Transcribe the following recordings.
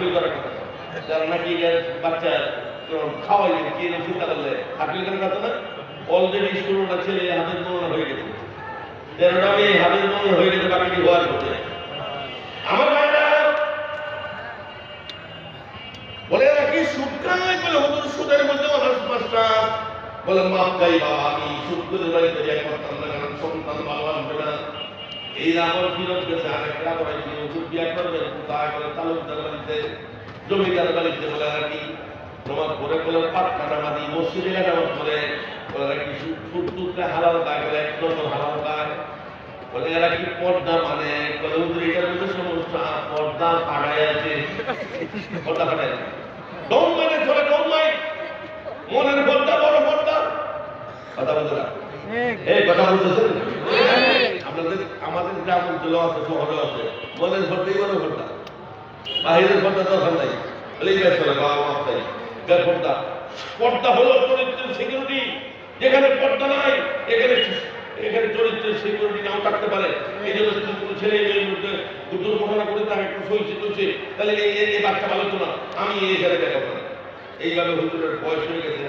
হাকিল করার কথা। যারা নাকি বাচ্চা খাওয়াই কি এরকম চিন্তা করলে? হাকিল করার কথা না? অলরেডি ষোলোটা ছেলে হাতের মরণ হয়ে গেছে। তেরোটা মেয়ে হাতের মরণ হয়ে গেছে বাকি হওয়ার পথে। আমার বলে নাকি সুদ বলে, হুজুর, সুদের মধ্যে অনার্স মাস্টার বলে মাপ চাই বাবা আমি সুদ বাড়িতে যাই, করতাম না কারণ সন্তান বাবা হবে না এই আমার ফিরত গেছে আর একটা করাইছি ওষুধ বিয়া করবে কোথায় করে তালুকদার বাড়িতে জমিদার বাড়িতে বলে নাকি তোমার পরে বলে পাটকাটা মাদি মসজিদে নামাজ পড়ে বলে নাকি সুদ হালাল বলে এক নম্বর হালাল বলে এরা কি পর্দা মানে? বলে হুজুর এটার মধ্যে পর্দা ফাড়াই আছে। পর্দা ডোন মানে মনের পর্দা বড় পর্দা। কথা বলতে এই কথা বলতেছেন? আপনাদের আমাদের গ্রাম অঞ্চলে আছে, শহরে আছে। মনের পর্দাই বড় পর্দা বাহিরের পর্দা দরকার নাই। বলেই বেশ চলে, বাবা চাই বের পর্দা পর্দা হলো চরিত্রের সিকিউরিটি যেখানে পর্দা নাই, এখানে এখানে চরিত্রের সিকিউরিটি নাও থাকতে পারে। এই জন্য যদি কোনো ছেলে মেয়ের মধ্যে দুর্ঘটনা করে তাকে একটু সইছে চলছে তাহলে এই এই- বাচ্চা ভালো তো না। আমি এই ছেলে দেখা পারে এইভাবে হুজুরের বয়স হয়ে গেছে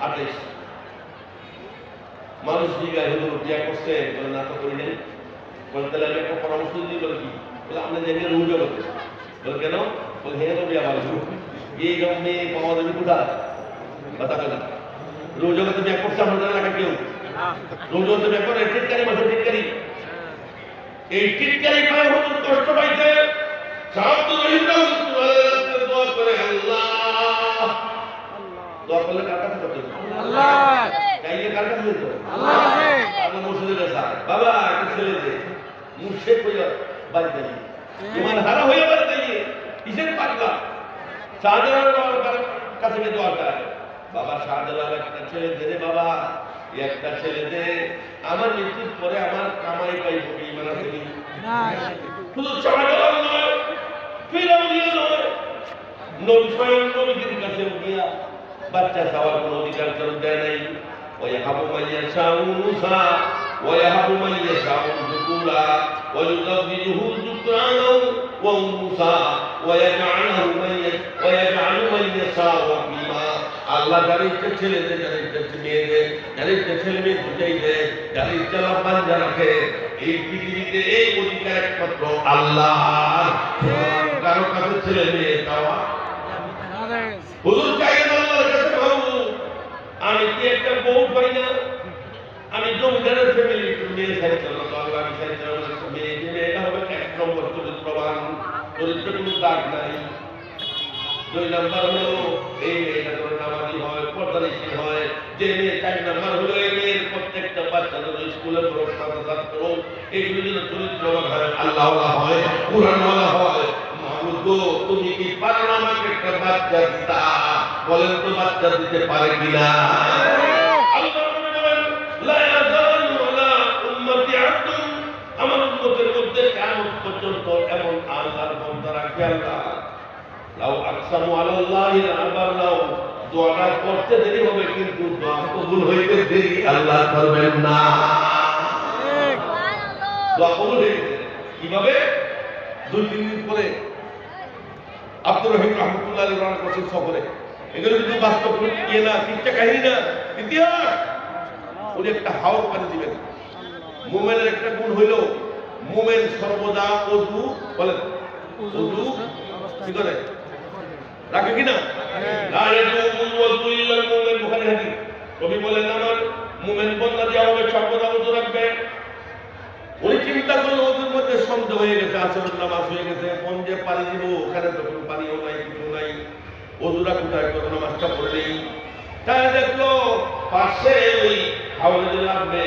আঠাইশ। মানুষ জিজ্ঞাসা হুজুর বিয়া করছে বলে না তো করি নাই। বলে তাহলে আমি একটা পরামর্শ দিই বলে কি? বলে আপনি দেখে রুহ জগতে বলে কেন? বলে হ্যাঁ বিয়া ভালো এই মেয়ে পাওয়া যাবে কোথায়? কথা কথা। রুহ জগতে বিয়া করছে আমাদের এলাকা কেউ? রুহ জগতে বিয়া করে মাসে এই পায় কষ্ট পাইছে সাহায্য রহিত দোয়া করে আল্লাহ। দোয়া করলে কার কাছে করতে চাইলে কার কাছে আল্লাহ। আয়। বাবা একটা ছেলে মুর্শেক হইয়া বাড়িতে গিয়ে হ্যাঁ। ইমান হারা হইয়া বাড়িতে গিয়ে কিসের পারিবার? শাহজালাল বাবার কাছে গিয়ে দোয়া চায়। বাবা শাহজালাল একটা ছেলে দে রে বাবা। একটা ছেলে দে। আমার মৃত্যুর পরে আমার কামাই পাইব কি ইমান আছে কি? শুধু শাহজালাল নয় ফিরাউনিয়া নয় নবী স্বয়ং নবীদের কাছে গিয়া বাচ্চা খাওয়ার কোনো অধিকার দেয় নাই। ওই হাবু মাইয়া শাহ ويهب من يشاء ذكورا ويزوجه ذكرانا وانوثا ويجعله من يش- ويجعل من يشاء عقيما আল্লাহ যার ইচ্ছে ছেলে দেয় যার ইচ্ছে মেয়ে দেয় যার ইচ্ছে ছেলে মেয়ে দুটাই দেয় যার ইচ্ছে লাভবান যা রাখে এই পৃথিবীতে এই অধিকার একমাত্র আল্লাহ কারো কাছে ছেলে মেয়ে দেওয়া হুজুর আমি ফ্যামিলি মেয়ে আমি চাইছিলাম একটা মেয়ে যে মেয়েটা হবে এক নম্বর চরিত্রবান চরিত্র কোনো দাগ নাই। দুই নাম্বার হলো, এই মেয়েটা তোর নামাজি হয়, পর্দানিশীল হয়। যে মেয়ে চার নাম্বার হলো, এই মেয়ের প্রত্যেকটা বাচ্চা যেন স্কুলে পড়াশোনা ছাত্র এইগুলো যেন চরিত্রবান হয় আল্লাহ হয়, কোরআনওয়ালা হয় মাহমুদ তুমি কি পারো আমাকে একটা বাচ্চা দিতা? বলেন তো বাচ্চা দিতে পারে কিনা? লাউ আকসামু আলাল্লাহি দোয়াটা করতে দেরি হবে কিন্তু দোয়া কবুল হইতে দেরি আল্লাহ করবেন না। দোয়া কবুল কীভাবে? দুই তিন দিন পরে। আব্দুর রহিম রহমতুল্লাহ রওনা করছেন সফরে। এগুলো কিন্তু বাস্তব ইয়ে না তিনটা কাহিনী না ইতিহাস। উনি একটা হাওর পানি দিবেন। মোমেনের একটা গুণ হইল মোমেন সর্বদা অজু বলেন অজু কি করে? রাখে কিনা লা ইয়াজুজুল ওয়াজু ইল্লাল মুমিন বুখারী হাদিস কবি বলেন আমার মুমিন বন্দা যে হবে সর্বদা অজু রাখবে। উনি চিন্তা করল ওদের মধ্যে সন্দেহ হয়ে গেছে আসরের নামাজ হয়ে গেছে। কোন যে পানি দিব ওখানে তো কোনো পানিও নাই কিছু নাই। ওজুরা কোথায়? কোনো নামাজটা পড়ে তাই দেখল পাশে ওই হাওড়ে নামবে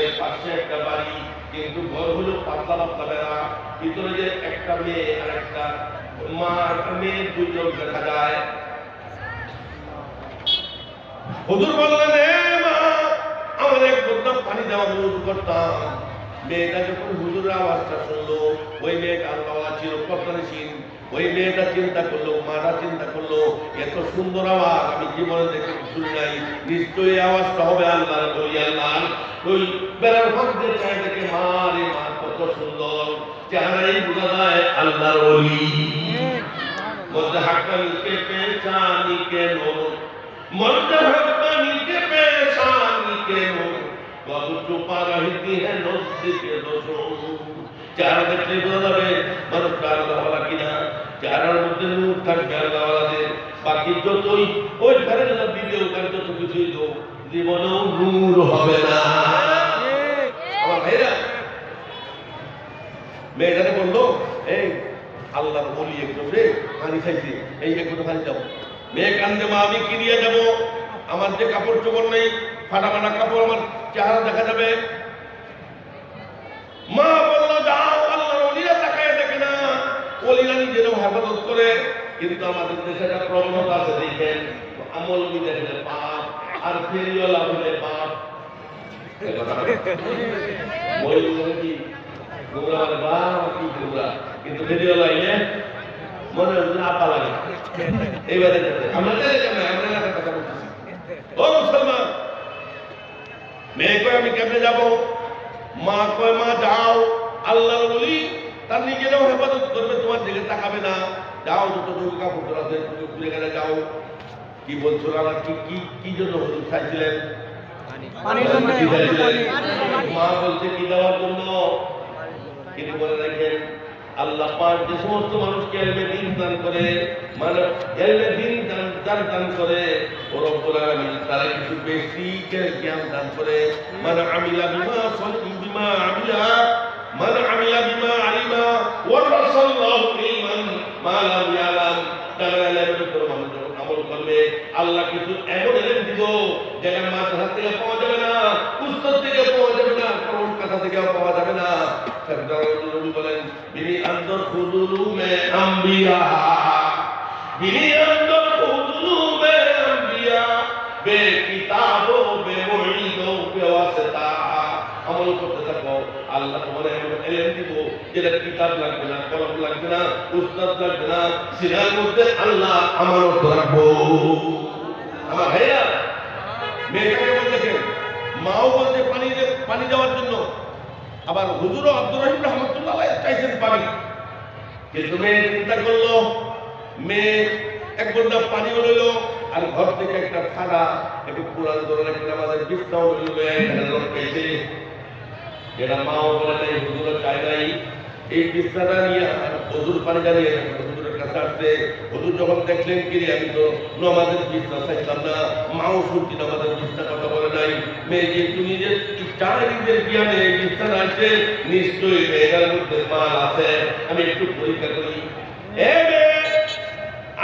এর পাশে একটা বাড়ি কিন্তু ঘর হলো পাতলা পাতলা বেড়া। ভিতরে যে একটা মেয়ে আর একটা মা আর একটা মেয়ে দুইজন দেখা যায়। হুজুর বললেন মা, আমার এক বদনাম পানি দেওয়া উজু করতাম। মেয়েটা যখন হুজুরের আওয়াজটা শুনলো, ওই মেয়েটা আল্লাহ ছিল কর্তনশীল ওই মেয়েটা চিন্তা করল মাটা চিন্তা করল, এত সুন্দর আওয়াজ, আমি জীবনে দেখে শুনি নাই। নিশ্চয়ই আওয়াজটা হবে আল্লাহর বলি আল্লাহ ওই বেড়ার ফাঁক দিয়ে দেখে আল্লাহর নূর মধ্যে হাক্কানি কে পেশানি কে নূর কত চুপা রহিতি है নজদিক দোষণ চার দেখলে বোঝা যাবে মানুষ আল্লাহওয়ালা কিনা? চারার মধ্যে নূর থাকবে আল্লাহওয়ালাদের বাকি যতই ওই ঘরের দিতে ওখানে যত কিছুই দো জীবনেও নূর হবে না। আমার ভাইরা মেয়েটাকে বলল এই আল্লাহ বলি একটু রে পানি খাইছি। এই একটু পানি যাব মেয়ে কান্দে, মা, আমি কি নিয়ে যাব? আমার যে কাপড় চোপড় নেই ফাটা ফাটা কাপড় আমার চেহারা দেখা যাবে। মা বলল, যাও, আল্লাহর অলিরা তাকায় দেখে না। অলিরা নিজেরও হেফাজত করে। কিন্তু আমাদের দেশে একটা প্রবণতা আছে, দেখেন, আমল দেখলে পাপ, আর ফেরিওয়ালা হলে পাপ। কি গোমরা মানে বা কি গোমরা কিন্তু ফেরিওয়ালা আইলে মনে না আপা লাগে। এইবারে আমরা আমরা এলাকার কথা বলতেছি। ও মুসলমান মেয়ে কয় আমি কেমনে যাব? মা কয় মা যাও। আল্লাহর বলি তার নিজেরাও হেফাজত করবে তোমার দিকে তাকাবে না। যাও যত দুর্গা কাপড় ঘুরে গেলে যাও। কি বলছো না কি কি কি জন্য হুজুর চাইছিলেন? মা বলছে কি দেওয়ার জন্য? তিনি বলে রাখেন আল্লাহ পাক যে সমস্ত মানুষকে এলমে দিন দান করে মানে এলমে দিন দান দান দান করে, ও রব্বুল আলামিন তারা কিছু বেশি জ্ঞান দান করে। মানে আমিলা বিমা সন বিমা আমিলা মানে আমিলা বিমা আলিমা ওয়ারাসাল্লাহু ইলমান মা লাম ইয়ালাম তারা এলমের উপর আমল করবে আল্লাহ কিছু এমন এলেম দিব যেটা মাদ্রাসা থেকে পাওয়া যাবে না উস্তাদ থেকে পাওয়া যাবে না কোন কথা থেকে পাওয়া যাবে না সরদার নবী বলেন বিনি আন্দর খুদুলু আল্লাহ তোমার এমন লাগবে না কলম লাগবে না উস্তাদ লাগবে না আল্লাহ আমানত রাখব আমার ভাইয়া মেয়েটাকে মাও বলছে পানি পানি দেওয়ার জন্য। আবার হুজুর আব্দুর রহিম রহমতুল্লাহ চাইছেন পানি। কিন্তু মেয়ে চিন্তা করল, মেয়ে এক ঘণ্টা পানিও লইল, আর ঘর থেকে একটা থালা, একটু পুরান ধরনের একটা আমাদের বিস্তাও এখানে লটকাইছে যেটা মাও বলে নাই হুজুর চায় নাই। এই বিস্তাটা নিয়ে হুজুর পানি জানিয়ে কাছে হুজুর যখন দেখলেন কি আমি তো নমাজের বিস্তা চাইতাম না, মাও শুনছি নমাজের বিস্তা কথা বলে নাই। মেয়ে যে নিজের যে নিজের জ্ঞানে বিস্তা আছে নিশ্চয়ই মেয়েটার মধ্যে মাল আছে। আমি একটু পরীক্ষা করি।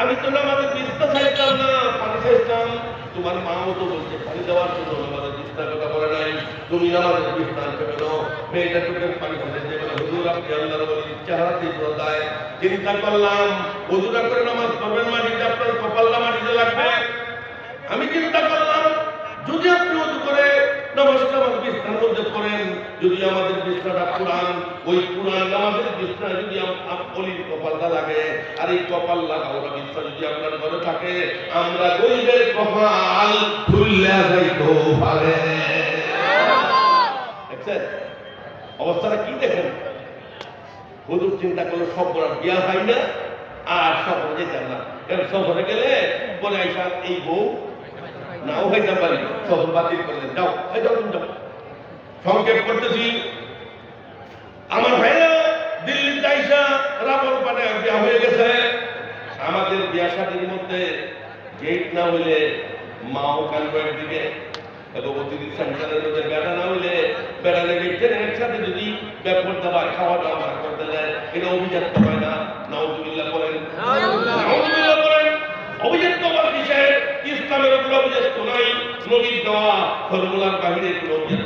আমি তো নমাজের বিশ্বাস চাইতাম না, পানি চাইতাম তোমার মাও তো বলছে, পানি দেওয়ার জন্য আমাদের বিস্তার কথা বলে নাই। তুমি আমাদের আনতে কেন মেয়েটা চোখের পানি ফেলে দেবে বলে, হুজুর, আপনি আল্লাহর বলি চেহারা তীব্র দেয় চিন্তা করলাম, হুজুরা করে নামাজ পড়বেন মাটিতে আপনার কপালটা মাটিতে লাগবে? আমি চিন্তা করলাম, যদি আপনি করে নামাজটা আমার বিছনার মধ্যে পড়েন যদি আমাদের বিছনাটা পুরান, ওই পুরান নামাজের বিছনা যদি অলির কপালটা লাগে, আর এই কপাল লাগা ওরা বিছনা যদি আপনার ঘরে থাকে, আমরা গরিবের কপাল খুললে যাইতো পারে। অবস্থাটা কি দেখেন? হুজুর চিন্তা করল সব বড় বিয়া হয় না, আর সফর যেতাম না। কারণ সফরে গেলে বলে আইসা, এই বউ, নাও হইতে পারি, সফর বাতিল করলেন, যাও যাও যাও। সংক্ষেপ করতেছি আমার ভাইরা দিল্লিতে আইসা রাবণ পানে বিয়া হয়ে গেছে। আমাদের বিয়া শাদীর মধ্যে গেট না হইলে মাও কানবে একদিকে ভগবতী সন্তানের মধ্যে বেড়া না হইলে বেড়ালে গেটের একসাথে যদি ব্যাপার দাবা খাওয়া দাওয়া না করতে দেয় এটা অভিজাত হয় না। নাউজুবিল্লাহ বলেন। নাউজুবিল্লাহ। বলেন। অভিজাত হওয়ার বিষয়ে ইসলামের উপর অভিজাত নাই। নবীর দেওয়া ফর্মুলার বাহিরে কোনো অভিজাত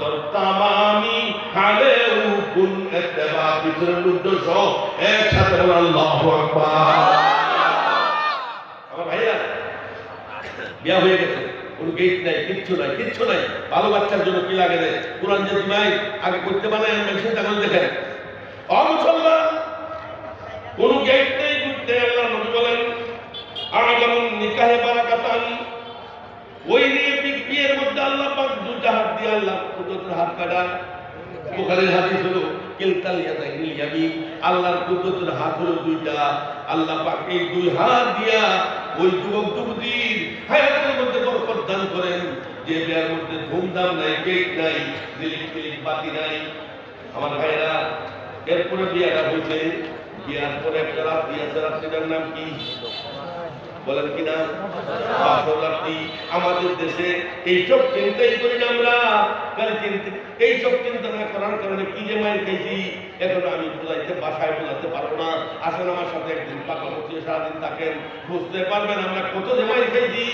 তমামি হালে উকুন এত্তেবা পিছনে লুদ্ধ সহ একসাথে আল্লাহু আকবার। আমার ভাইয়া, বিয়া হয়ে গেছে, কোনো গেট নাই, কিচ্ছু নাই কিচ্ছু নাই। ভালো বাচ্চার জন্য কি লাগে রে? কোরআন যদি নাই, আগে করতে পারে মেশিন তখন দেখেন। অমুসলমান কোনো গেট কুদরতের হাত কাটা। বুখারীর হাদিস হলো, কিলতাল ইয়াদাইনিল ইয়ামিন। আল্লাহর কুদরতের হাত হলো দুইটা। আল্লাহ পাক এই দুই হাত দিয়া ওই যুবক যুবতীর হায়াতের মধ্যে বরকত দান করেন, যে বিয়ার মধ্যে ধুমধাম নাই কেক নাই দিলিক ফিলিক বাতি নাই। আমার ভাইরা, এরপরে বিয়াটা হয়েছে বিয়ার পরে একটা রাত্রি আছে রাত্রিটার নাম কি? বলেন কি না? আমাদের দেশে এইসব চিন্তাই করি না আমরা। চিন্তা এইসব চিন্তা না করার কারণে কি যে মায়ের খেয়েছি? এখন আমি বোঝাইতে বাসায় বোঝাতে পারব না। আসেন আমার সাথে একদিন পাকা বসিয়ে সারাদিন থাকেন। বুঝতে পারবেন আমরা কত যে মায়ের খেয়েছি।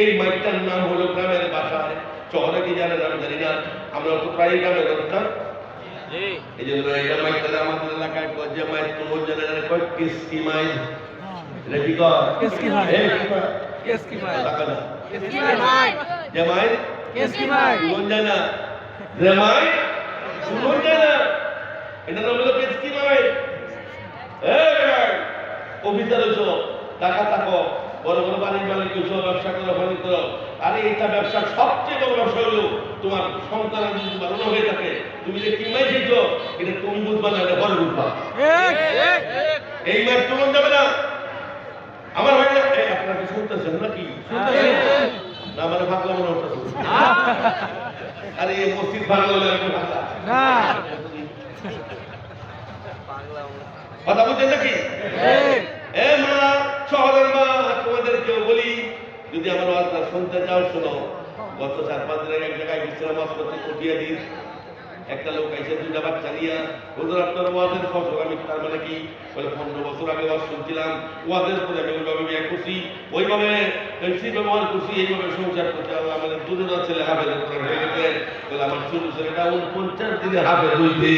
এই মাইকটার নাম হলো গ্রামের বাসায়। শহরে কি জানেন আমি জানি না। আমরা তো প্রায় গ্রামের অনুষ্ঠান এই জন্য এটা মাইকটা আমাদের এলাকায় কয় যে মাইক তোমার জানেন কয় কিস্তি মাইক এটা কি কয় কিস্তি মাইক। এই কি কয়? কেস কি ভাই টাকা না কেস কি ভাই যে মাইক কেস কি ভাই শুনুন যায় না যে মাইক শুনুন যায় এটা নাম হলো কিস্তি মাইক এই ভাই, অফিসার হইছো টাকা থাকো বড় বড় বাড়ির মালিক হইছো ব্যবসা করো বাণিজ্য করো। আরে এটা ব্যবসার সবচেয়ে বড় ব্যবসা হলো তোমার সন্তান যদি ভালো হয়ে থাকে তুমি যে কি মাই খেয়েছো এটা তুমি বুঝবা না এটা বড় বুঝবা। এই মাইক তুলন যাবে না আমার ভাই আপনারা কি শুনতেছেন নাকি? না মানে ভাগলা মনে হচ্ছে আরে মসজিদ ভাগলা হলে আমি ভাগলা না। কথা বলছেন নাকি? এ। মা শহরের মা তোমাদেরকেও বলি যদি আমার ওয়াজটা শুনতে চাও শোনো। গত চার পাঁচ দিন আগে এক জায়গায় বিশ্রাম করতে কুটিয়া দিন একটা লোক এসে দুইটা বাচ্চা নিয়ে হুজুর, আপনার ওয়াজের ফসল, আমি তার মানে কি? বলে, পনেরো বছর আগে ওয়াজ শুনছিলাম, ওয়াজের পরে আমি ওইভাবে বিয়ে করছি, ওইভাবে এলসি ব্যবহার করছি, এইভাবে সংসার করতে আল্লাহ আমাদের দুজনের ছেলে হাফেজ হয়ে গেছে বলে, আমার ছোট ছেলেটা উনপঞ্চাশ দিনে হাফেজ হইতে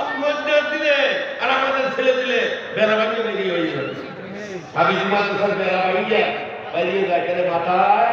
উনপঞ্চাশ আর আমাদের ছেলে দিলে বেড়া ভাঙিয়ে নাকি হয়ে যাবে আমি তোমার বেড়া ভাঙিয়ে বাইরে যায় মাথায়।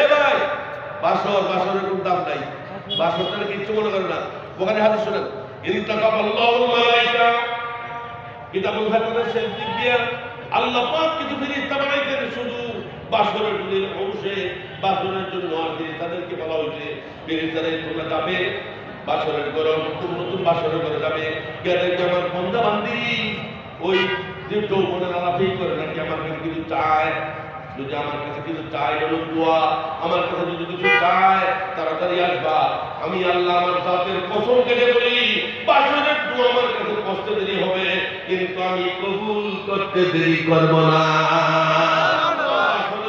এ ভাই, বাসর, বাসরের কোনো দাম নাই। বাসরটা কিচ্ছু মনে করে না। ওখানে হাতে শোনেন কিতাবুল ফাতিহার শেষ দিক দিয়ে আল্লাহ পাক কিছু ফেরেশতা বানাইছেন, শুধু বাসরের দিনের অংশে, বাসরের জন্য আর ফেরেশতাদেরকে বলা হয়েছে, ফেরেশতারা তোমরা যাবে, বাসরের ঘরে নতুন নতুন বাসরের ঘরে যাবে। দেখবে আমার বন্ধা বান্ধি ওই যে যৌবনের আলাপেই করে নাকি আমার কিছু চায়। যদি আমার কাছে কিছু চায় হলো দোয়া। আমার কাছে যদি কিছু চায় তাড়াতাড়ি আসবা। আমি আল্লাহ আমার জাতের কসম কেটে বলি বাসনের দোয়া আমার কাছে কষ্ট দেরি হবে। কিন্তু আমি কবুল করতে দেরি করব না।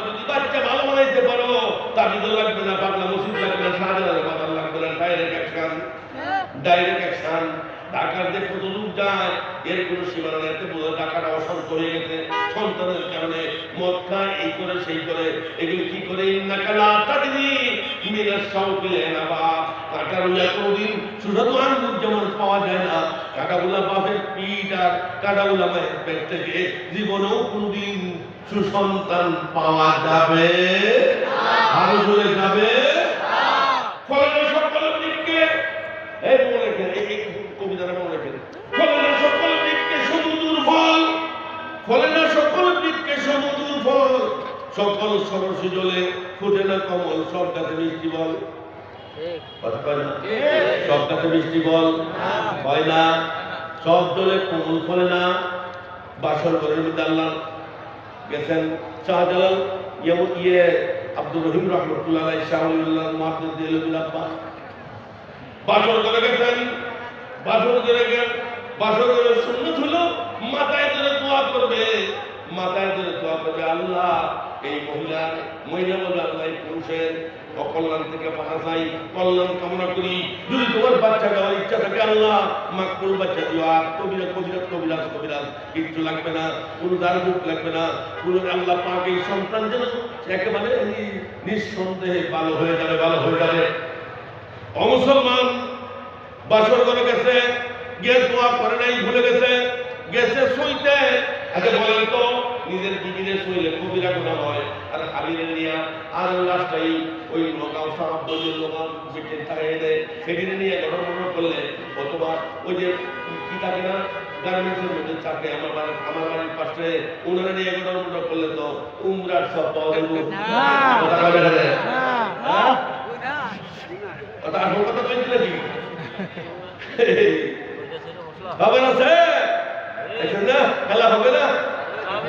যদি বাচ্চা ভালো বানাইতে পারো তাবিদ লাগবে না পাগলা মসজিদ লাগবে না শাহজালাল মাদার লাগবে না ডাইরেক্ট অ্যাকশন ডাইরেক্ট অ্যাকশন ঢাকার যে কত লোক যায় এর কোনো সীমানা নেই। বোঝা ঢাকাটা অশান্ত হয়ে গেছে। সন্তানের কারণে মদ খায়, এই করে, সেই করে। এগুলো কি করে? নাকালা সাউকিলে না বা যেমন পাওয়া যায় না। বাপের আর মায়ের পেট থেকে জীবনেও কোনদিন সুসন্তান পাওয়া যাবে। আরও জোরে যাবে। সকল সরস জলে ফুটে না কমল, সব গাছে মিষ্টি বল। সব গাছে মিষ্টি বল। হয় না। সব জলে কমল ফলে না। বাসর ঘরের মধ্যে আল্লাহ গেছেন। শাহজালাল ইয়ে আব্দুর রহিম রহমতুল্লাহ শাহুল্লাহ মাহমুদ দিল আব্বা বাসর করে গেছেন। বাসর করে গেছেন বাসর করে সুন্নত হলো মাথায় ধরে দোয়া করবে। মাথায় ধরে দোয়া করবে আল্লাহ। এই মহিলা মহিলা বলবে আল্লাহ পুরুষের অকল্যাণ থেকে বাঁচা চাই কল্যাণ কামনা করি। যদি তোমার বাচ্চা দেওয়ার ইচ্ছা থাকে আল্লাহ, মাকবুল বাচ্চা দিও। আর কবিরাজ কবিরাজ কবিরাজ কবিরাজ, কিচ্ছু লাগবে না। কোনো দারুক লাগবে না। কোনো আল্লাহ পাক সন্তান যেন একেবারে নিঃসন্দেহে ভালো হয়ে যাবে, ভালো হয়ে যাবে। অমুসলমান বাসর করে গেছে গিয়ে দোয়া করে নাই, ভুলে গেছে গেছে সইতে আগে বলেন তো নিজের বিবিরে সইলে কবিরা গুণা হয়? আর হাবিরে নিয়ে আর লাস্টাই ওই লোকাও সাহাব লোকাও বেটে তাড়িয়ে দেয় সেদিনে নিয়ে গঠন করলে অথবা ওই যে কি থাকে না গার্মেন্টসের মধ্যে চাকরি আমার আমার বাড়ির পাশে ওনারা নিয়ে গঠন করলে তো উমরার সব পাওয়া কথা। না। হ্যাঁ? কথা আসল কথা বলছি নাকি হবে না স্যার না খেলা হবে না।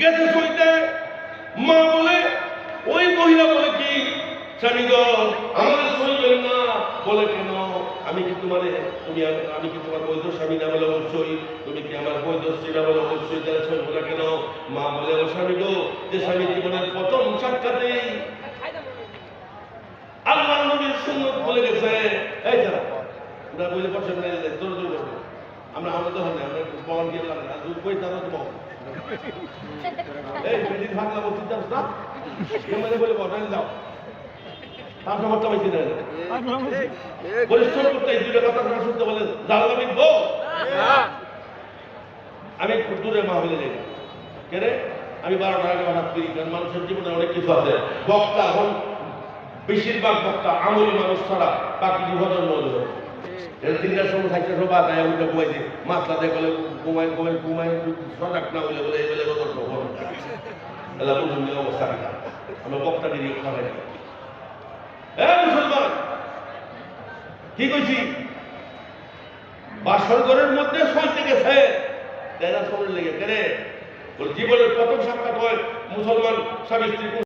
গেছে শুইতে মা বলে, ওই মহিলা বলে কি? স্বামী আমাদের শুনবেন না বলে কেন? আমি কি তোমার, তুমি আমি- কি তোমার বৈধ স্বামী না বলে অবশ্যই? তুমি কি আমার বৈধ স্ত্রী না বলে অবশ্যই না কেন? মা বলে, ও স্বামী গো, যে স্বামী জীবনের প্রথম আল্লাহ নবীর বলে গেছে। এই যারা ওরা বলে বলে দৌড় আমরা আমরা হয় না আমরা বল দিয়ে লাগে না তারা বল। আমি দূরে মাহবিলে কেন আমি বারোটা আগে হঠাৎ করি কারণ মানুষের জীবনে অনেক কিছু আছে। বক্তা, এখন বেশিরভাগ বক্তা আমলি মানুষ ছাড়া বাকি বিভাজন মজুর। এর তিনটার সময় থাকতে সব আদায় উঠে ঘুমাইছে মাছলা দেখে বলে সজাগ না বলে এই কত এলা বুঝুন অবস্থা কি আমরা বক্তা হয় এ মুসলমান, কি কইছি? বাসর ঘরের মধ্যে সইতে গেছে তেরা শরীর লেগে জীবনের প্রথম সাক্ষাৎ হয় মুসলমান স্বামী স্ত্রী